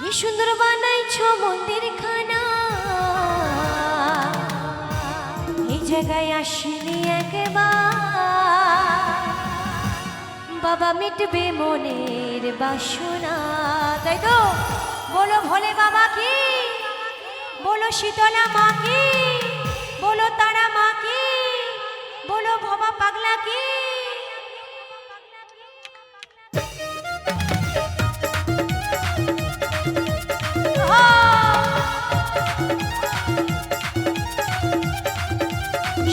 কি সুন্দর বানাইছো মন্দির খানা এই জায়গায় আসিনি বাবা মিটবে মনের বাসনা। তাই তো? বলো ভোলে বাবা কি? বলো শীতলা মা কি? বলো তারা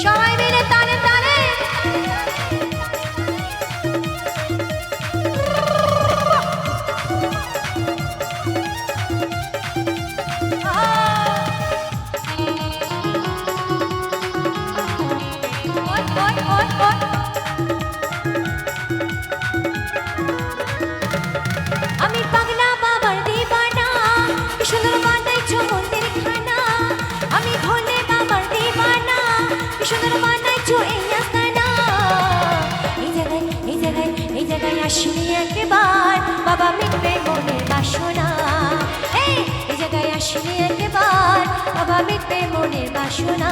সবাই আসিনি একবার। বাবা মিটবে মনের বাসনা। এই জায়গায় আসিনি একবার। বাবা মিটবে মনের বাসনা।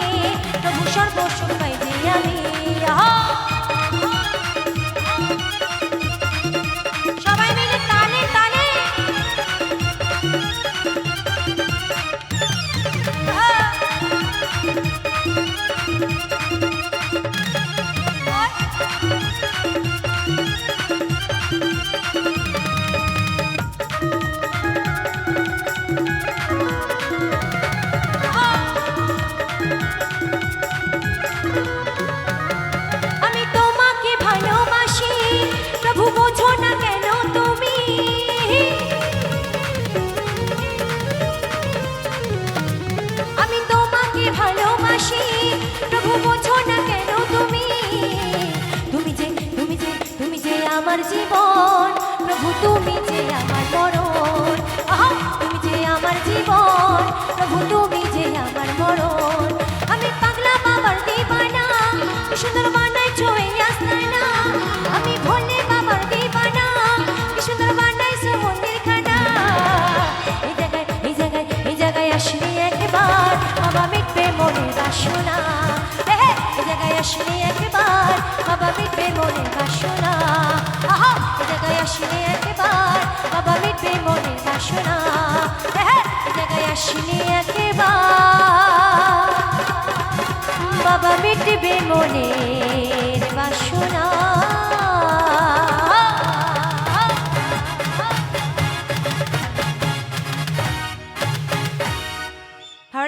জীবন। প্রভু, তুমি যে আমার মরণ। তুমি যে আমার জীবন। প্রভু, তুমি যে আমার মরণ। আমি পাগলা বাবার দিবানা সুন্দর বানাইছো এই আস্তানা আমি ভোলে বাবার দিবানা সুন্দর বানাইছো মন্দির খানা। এই জায়গায় এই জায়গায় এই জায়গায় আসলে একবার বাবা মিটবে মনের বাসনা। এই জায়গায় আসলে একবার বাবা মিটবে মনের বাসনা। জায়গায় আসলে একবার বাবা মিটবে মনে বাসনা জায়গায় আসলে একবার। বাবা মিটবে বাসনা